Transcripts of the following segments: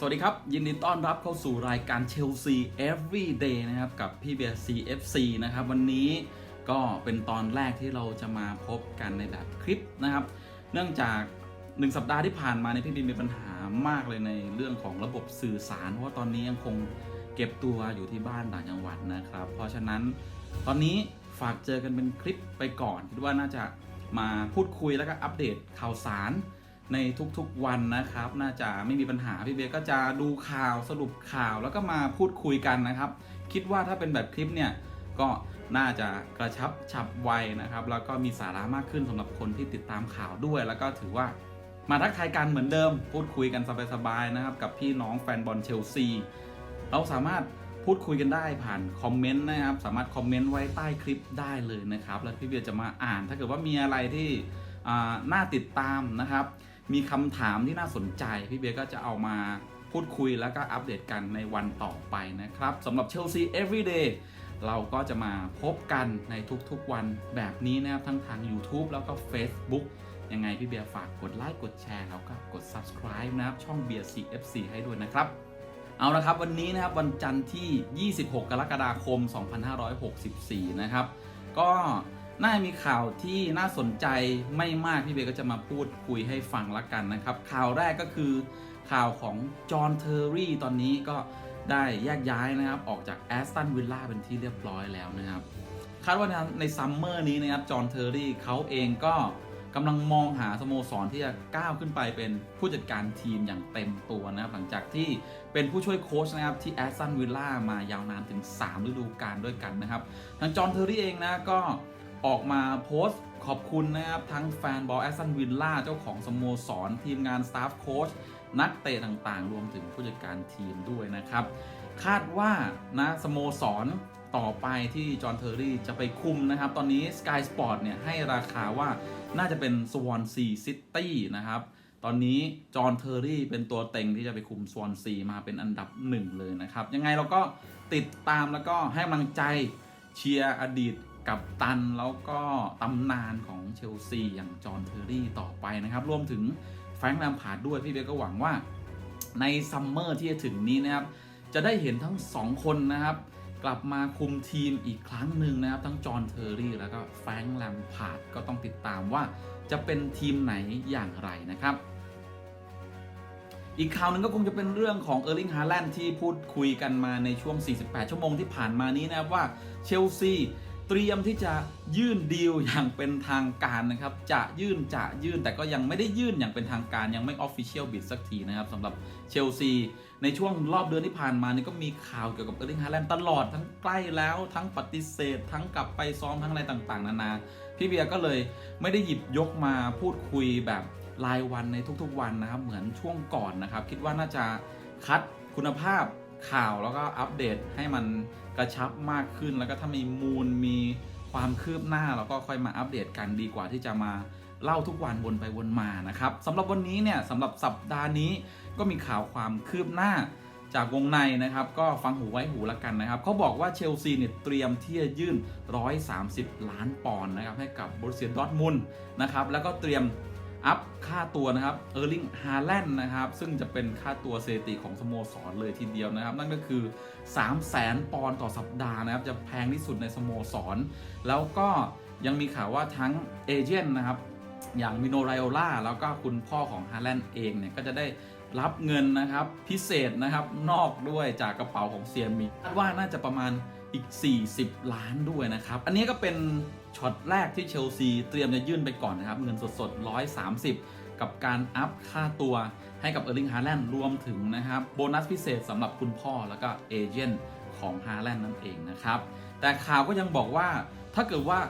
สวัสดีครับ ยินดีต้อนรับเข้าสู่รายการเชลซี Everyday นะครับ กับพี่เบียร์ CFC นะครับ วันนี้ก็เป็นตอนแรกที่เราจะมาพบกันในแบบคลิปนะครับ เนื่องจาก 1 สัปดาห์ที่ผ่านมาเนี่ยพี่บีมีปัญหามากเลยในเรื่องของระบบสื่อสาร เพราะว่าตอนนี้ยังคงเก็บตัวอยู่ที่บ้านต่างจังหวัดนะครับ เพราะฉะนั้นตอนนี้ฝากเจอกันเป็นคลิปไปก่อน คิดว่าน่าจะมาพูดคุยแล้วก็อัปเดตข่าวสาร ในทุกๆวันนะครับ น่าจะไม่มีปัญหาพี่เบยก็จะดูข่าวสรุปข่าวแล้วก็มาพูดคุยกันนะครับ คิดว่าถ้าเป็นแบบคลิปเนี่ยก็น่าจะกระชับฉับไวนะครับ แล้วก็มีสาระมากขึ้นสำหรับคนที่ติดตามข่าวด้วย แล้วก็ถือว่ามาทักทายกันเหมือนเดิม พูดคุยกันสบายๆนะครับ กับพี่น้องแฟนบอลเชลซี เราสามารถพูดคุยกันได้ผ่านคอมเมนต์นะครับ สามารถคอมเมนต์ไว้ใต้คลิปได้เลยนะครับ แล้วพี่เบียร์จะมาอ่าน ถ้าเกิดว่ามีอะไรที่น่าติดตามนะครับ มีคำถามที่น่าสนใจ พี่เบียร์ก็จะเอามาพูดคุยแล้วก็อัปเดตกันในวันต่อไปนะครับสำหรับเชลซี everyday เราก็จะมาพบกันในทุกๆวันแบบนี้นะครับ ทั้งทาง YouTube แล้วก็ Facebook ยังไงพี่เบียร์ฝากกดไลค์กดแชร์แล้วก็กด subscribe นะครับ ช่องเบียร์ CFC ให้ด้วยนะครับ เอาละครับวันนี้นะครับวันจันทร์ที่ 26 กรกฎาคม 2564 นะครับ ก็ น่ามีข่าวที่น่าสนใจไม่มากพี่เบก็จะมาพูดคุยให้ฟังละกันนะครับ ข่าวแรกก็คือข่าวของจอห์นเทอร์รี่ตอนนี้ก็ได้แยกย้ายนะครับ ออกจากแอสตันวิลล่าเป็นที่เรียบร้อยแล้วนะครับ คาดว่าในซัมเมอร์นี้นะครับจอห์นเทอร์รี่เขาเองก็กำลังมองหาสโมสรที่จะก้าวขึ้นไปเป็นผู้จัดการทีมอย่างเต็มตัวนะครับ หลังจากที่เป็นผู้ช่วยโค้ชนะครับที่แอสตันวิลล่ามายาวนานถึง 3 ฤดูกาลด้วยกันนะครับทางจอห์นเทอร์รี่เองนะก็ ออกมาโพสต์ขอบคุณนะครับ ทั้งแฟนบอลแอสตันวิลล่าเจ้าของสโมสร ทีมงานสตาฟโค้ชนักเตะต่างๆ รวมถึงผู้จัดการทีมด้วยนะครับ คาดว่านะสโมสรต่อไปที่จอห์นเทอร์รี่จะไปคุมนะครับ ตอนนี้ Sky Sport เนี่ยให้ราคาว่าน่าจะเป็นสวอนซีซิตี้นะครับ ตอนนี้จอห์นเทอร์รี่เป็นตัวเต็งที่จะไปคุมสวอนซีมาเป็นอันดับหนึ่งเลยนะครับ ยังไงเราก็ติดตามแล้วก็ให้กำลังใจเชียร์อดีต กับตันแล้วก็ตำนานของเชลซีอย่างจอห์นเทอร์รี่ต่อไปนะครับ รวมถึงแฟรงค์แลมพาร์ดด้วยพี่เบยก็หวังว่าในซัมเมอร์ที่จะถึงนี้นะครับ จะได้เห็นทั้งสองคนนะครับ กลับมาคุมทีมอีกครั้งหนึ่งนะครับ ทั้งจอห์นเทอร์รี่แล้วก็แฟรงค์แลมพาร์ดก็ต้องติดตามว่าจะเป็นทีมไหนอย่างไรนะครับอีกข่าวหนึ่งก็คงจะเป็นเรื่องของเออร์ลิงฮาแลนด์ที่พูดคุยกันมาในช่วง 48 ชั่วโมงที่ผ่านมานี้นะครับว่าเชลซี เตรียมที่จะยื่นดีลอย่างเป็นทางการนะครับ จะยื่นจะยื่นแต่ก็ยังไม่ได้ยื่นอย่างเป็นทางการยังไม่ออฟฟิเชียลบิดสักทีนะครับสำหรับเชลซี ในช่วงรอบเดือนที่ผ่านมานี่ก็มีข่าวเกี่ยวกับเออร์ลิงฮาแลนด์ตลอดทั้งใกล้แล้วทั้งปฏิเสธ ทั้งกลับไปซ้อมทั้งอะไรต่างๆ นานา พี่เบียร์ก็เลยไม่ได้หยิบยกมาพูดคุยแบบรายวันในทุกๆวันนะครับเหมือนช่วงก่อนนะครับคิดว่าน่าจะคัดคุณภาพ ข่าวแล้วก็อัปเดตให้มันกระชับมากขึ้น แล้วก็ถ้ามีมูลมีความคืบหน้าเราก็ค่อยมาอัปเดตกันดีกว่าที่จะมาเล่าทุกวันวนไปวนมานะครับสำหรับวันนี้เนี่ยสำหรับสัปดาห์นี้ก็มีข่าวความคืบหน้าจากวงในนะครับ ก็ฟังหูไว้หูละกันนะครับเขาบอกว่าเชลซีเนี่ยเตรียมที่จะยื่น 130 ล้านปอนด์นะครับให้กับบรูเซียดอทมุนนะครับแล้วก็เตรียม อัพค่าตัวนะครับเออร์ลิงฮาแลนด์นะครับ ซึ่งจะเป็นค่าตัวสถิติของสโมสรเลยทีเดียวนะครับ นั่นก็คือ 3 0 0แสนปอนด์ต่อสัปดาห์นะครับ จะแพงที่สุดในสโมสร แล้วก็ยังมีข่าวว่าทั้งเอเจนต์นะครับ อย่างมิโนไรโอล่าแล้วก็คุณพ่อของฮาแลนด์เองเนี่ย ก็จะได้รับเงินนะครับพิเศษนะครับนอกด้วยจากกระเป๋าของเซียนมีคาดว่าน่าจะประมาณ อีก 40 ล้านด้วยนะครับ อันนี้ก็เป็นช็อตแรกที่เชลซีเตรียมจะยื่นไปก่อนนะครับ เงินสดๆ 130 กับการอัพค่าตัวให้กับเออร์ลิงฮาแลนด์รวมถึงนะครับ โบนัสพิเศษสำหรับคุณพ่อแล้วก็เอเจนต์ของฮาแลนด์นั่นเองนะครับ แต่ข่าวก็ยังบอกว่าถ้าเกิดว่า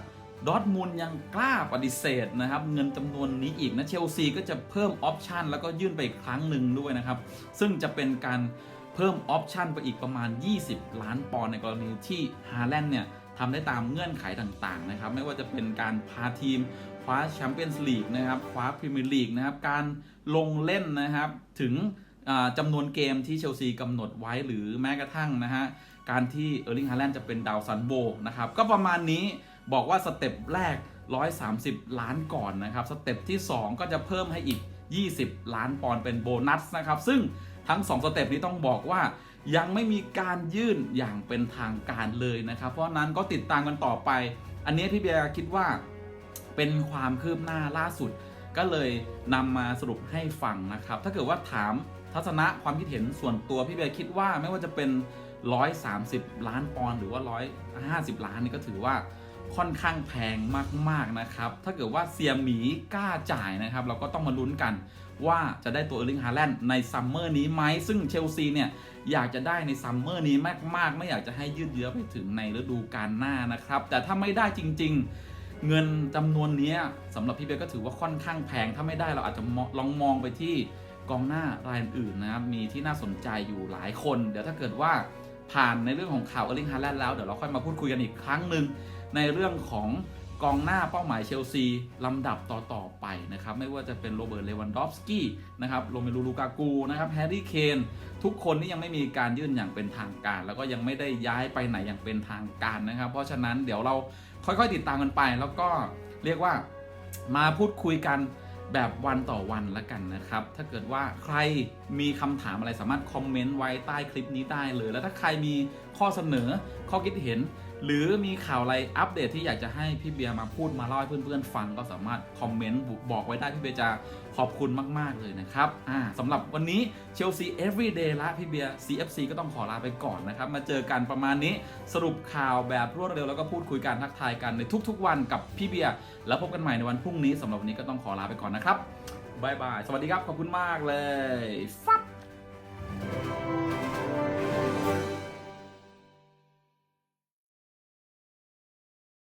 ดอทมุนด์ยังกล้าปฏิเสธนะครับ เงินจำนวนนี้อีกนะเชลซีก็จะเพิ่มออปชันแล้วก็ยื่นไปอีกครั้งหนึ่งด้วยนะครับ ซึ่งจะเป็นการ เพิ่มออปชันไปอีกประมาณ 20 ล้านปอนด์ในกรณีที่ฮาแลนด์เนี่ยทำได้ตามเงื่อนไขต่างๆนะครับไม่ว่าจะเป็นการพาทีมคว้าแชมเปี้ยนส์ลีกนะครับคว้าพรีเมียร์ลีกนะครับการลงเล่นนะครับถึงจำนวนเกมที่เชลซีกำหนดไว้หรือแม้กระทั่งนะฮะการที่เออร์ลิงฮาแลนด์จะเป็นดาวซันโบนะครับก็ประมาณนี้บอกว่าสเต็ปแรก 130 ล้านก่อนนะครับสเต็ปที่ 2 ก็จะเพิ่มให้อีก 20 ล้านปอนด์เป็นโบนัสนะครับซึ่ง ทั้ง 2 สเต็ปนี้ต้องบอกว่ายังไม่มีการยื่นอย่างเป็นทางการเลยนะครับ เพราะนั้นก็ติดตามกันต่อไป อันนี้พี่เบียร์คิดว่าเป็นความคืบหน้าล่าสุด ก็เลยนำมาสรุปให้ฟังนะครับ ถ้าเกิดว่าถามทัศนะความคิดเห็นส่วนตัวพี่เบียร์คิดว่าไม่ว่าจะเป็น 130 ล้านปอนด์หรือว่า 150 ล้านนี่ก็ถือว่า ค่อนข้างแพงมากๆนะครับ ถ้าเกิดว่าเซียหมีกล้าจ่ายนะครับ เราก็ต้องมาลุ้นกันว่าจะได้ตัวเออร์ลิงฮาแลนด์ในซัมเมอร์นี้ไหม ซึ่งเชลซีเนี่ย อยากจะได้ในซัมเมอร์นี้มากๆ ไม่อยากจะให้ยืดเยื้อไปถึงในฤดูกาลหน้านะครับ แต่ถ้าไม่ได้จริง ๆ เงินจำนวนนี้ยสำหรับพี่เบยก็ถือว่าค่อนข้างแพง ถ้าไม่ได้เราอาจจะลองมองไปที่กองหน้ารายอื่นนะครับ มีที่น่าสนใจอยู่หลายคน เดี๋ยวถ้าเกิดว่า ผ่านในเรื่องของข่าวเออร์ลิงฮาแลนด์แล้ว เดี๋ยวเราค่อยมาพูดคุยกันอีกครั้งหนึ่งในเรื่องของกองหน้าเป้าหมายเชลซีลำดับต่อ ๆ ไปนะครับ ไม่ว่าจะเป็นโรเบิร์ตเลวันดอฟสกี้นะครับโรเมลูลูกากูนะครับแฮร์รี่เคนทุกคนนี่ยังไม่มีการยื่นอย่างเป็นทางการ แล้วก็ยังไม่ได้ย้ายไปไหนอย่างเป็นทางการนะครับ เพราะฉะนั้นเดี๋ยวเราค่อยๆติดตามกันไป แล้วก็เรียกว่ามาพูดคุยกัน แบบวันต่อวันละกันนะครับ ถ้าเกิดว่าใครมีคำถามอะไรสามารถคอมเมนต์ไว้ใต้คลิปนี้ได้เลย แล้วถ้าใครมีข้อเสนอข้อคิดเห็น หรือมีข่าวอะไรอัปเดตที่อยากจะให้พี่เบียร์มาพูดมาเล่าให้เพื่อนๆฟังก็สามารถคอมเมนต์บอกไว้ได้พี่เบียร์จะขอบคุณมากๆเลยนะครับอ่าสำหรับวันนี้เชลซี everyday ละพี่เบียร์ CFC ก็ต้องขอลาไปก่อนนะครับ มาเจอกันประมาณนี้สรุปข่าวแบบรวดเร็วแล้วก็พูดคุยกันทักทายกันในทุก ๆ วันกับพี่เบียร์แล้วพบกันใหม่ในวันพรุ่งนี้สำหรับวันนี้ก็ต้องขอลาไปก่อนนะครับบายบาย สวัสดีครับ ขอบคุณมากเลย ฟั